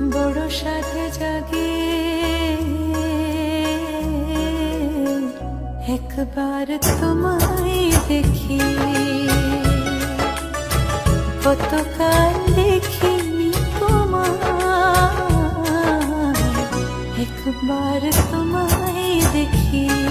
বড় সাথে জাগে। একবার তোমায় দেখি। কতকাল দেখিনি তোমায়। একবার তোমায় দেখি।